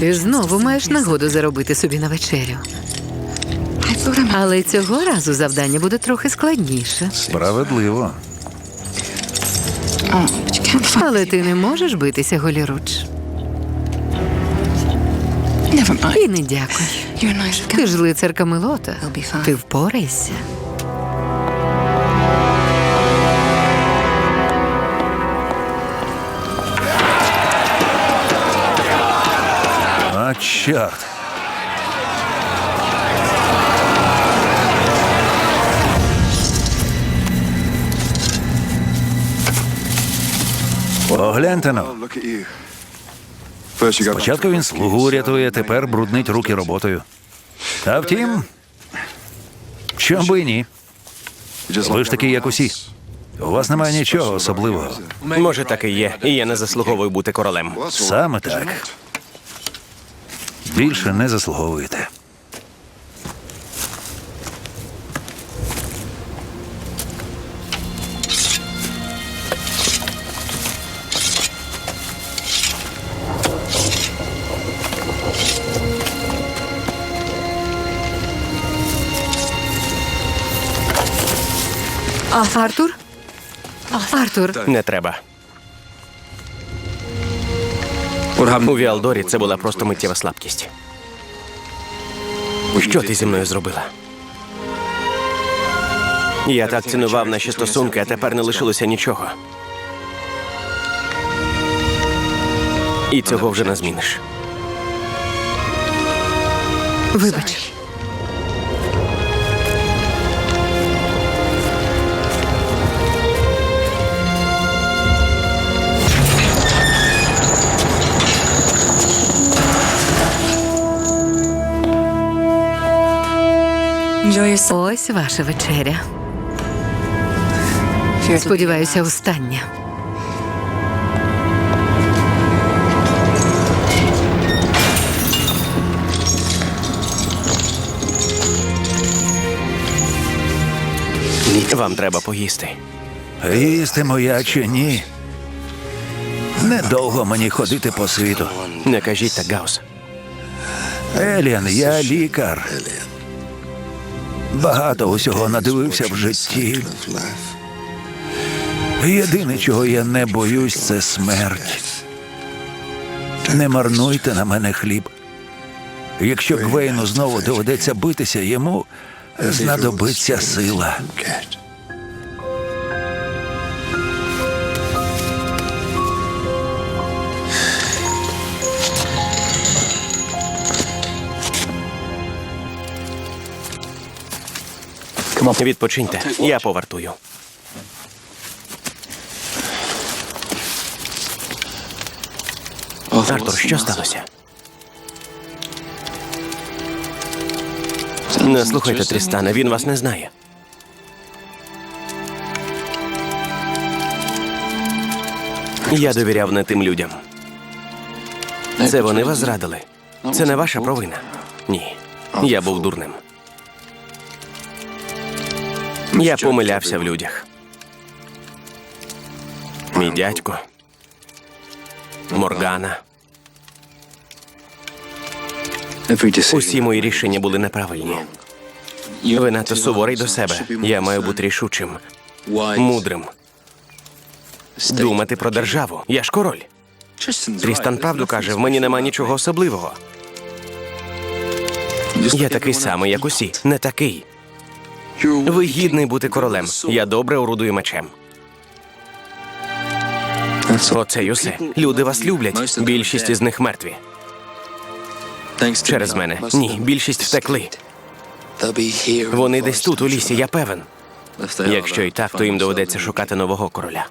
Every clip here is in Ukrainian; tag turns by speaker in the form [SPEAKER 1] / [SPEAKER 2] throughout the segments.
[SPEAKER 1] Ти знову маєш нагоду заробити собі на вечерю. Але цього разу завдання буде трохи складніше.
[SPEAKER 2] Справедливо.
[SPEAKER 1] Але ти не можеш битися голіруч. І не дякуй. Ти ж лицар Камелота. Ти впорайся.
[SPEAKER 2] Чорт. Погляньте на. Спочатку він слугу рятує, тепер бруднить руки роботою. Та втім, чом би і ні. Ви ж такі, як усі. У вас немає нічого особливого.
[SPEAKER 3] Може, так і є, і я не заслуговую бути королем.
[SPEAKER 2] Саме так. Більше не заслуговуєте.
[SPEAKER 1] Артур? Артур,
[SPEAKER 3] Не треба. У Віалдорі це була просто миттєва слабкість. Що ти зі мною зробила? Я так цінував наші стосунки, а тепер не лишилося нічого. І цього вже не зміниш.
[SPEAKER 1] вибач. Ось ваша вечеря. Сподіваюся, остання.
[SPEAKER 3] Вам треба поїсти.
[SPEAKER 2] Їсти моя чи ні? Недовго мені ходити по світу.
[SPEAKER 3] Не кажіть так, Гаус.
[SPEAKER 2] Еліан, я лікар. Багато усього надивився в житті. Єдине, чого я не боюсь, це смерть. Не марнуйте на мене хліб. Якщо Гвейну знову доведеться битися, йому знадобиться сила.
[SPEAKER 3] Відпочиньте, я повартую. Артур, що сталося? Не слухайте Трістана, він вас не знає. Я довіряв не тим людям. Це вони вас зрадили. Це не ваша провина. Ні. Я був дурним. Я помилявся в людях. Мій дядько. Моргана. Усі мої рішення були неправильні. Ви надто суворий до себе. Я маю бути рішучим, мудрим. Думати про державу. Я ж король. Трістан правду каже, в мені нема нічого особливого. Я такий самий, як усі. Не такий. Ви гідний бути королем. Я добре орудую мечем. Оце й усе. Люди вас люблять. Більшість із них мертві. Через мене. Ні, більшість втекли. Вони десь тут, у лісі, я певен. Якщо і так, то їм доведеться шукати нового короля.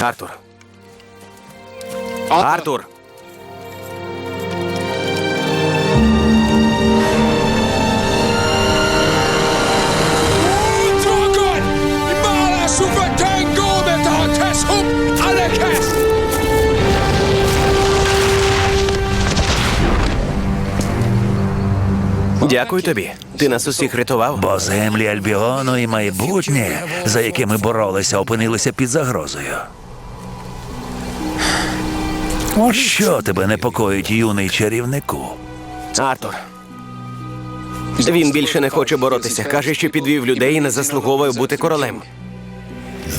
[SPEAKER 3] Артур. Артур. Дякую тобі. Ти нас усіх рятував.
[SPEAKER 2] Бо землі Альбіону і майбутнє, за якими боролися, опинилися під загрозою. Що тебе непокоїть, юний чарівнику?
[SPEAKER 3] Артур. Він більше не хоче боротися. Каже, що підвів людей і не заслуговує бути королем.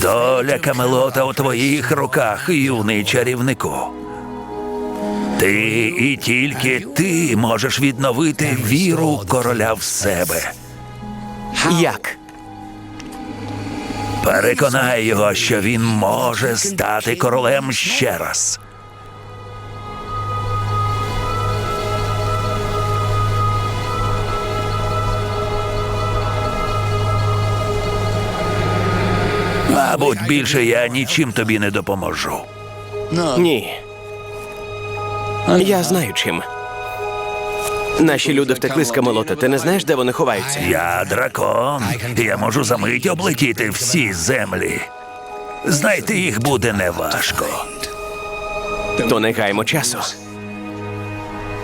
[SPEAKER 2] Доля Камелота у твоїх руках, юний чарівнику. Ти і тільки ти можеш відновити віру короля в себе.
[SPEAKER 3] Як?
[SPEAKER 2] Переконай його, що він може стати королем ще раз. Мабуть, більше я нічим тобі не допоможу.
[SPEAKER 3] Ні. Я знаю чим. Наші люди втекли з Камелота. Ти не знаєш, де вони ховаються?
[SPEAKER 2] Я дракон. Я можу за мить облетіти всі землі. Знайти їх буде неважко.
[SPEAKER 3] То не гаймо часу.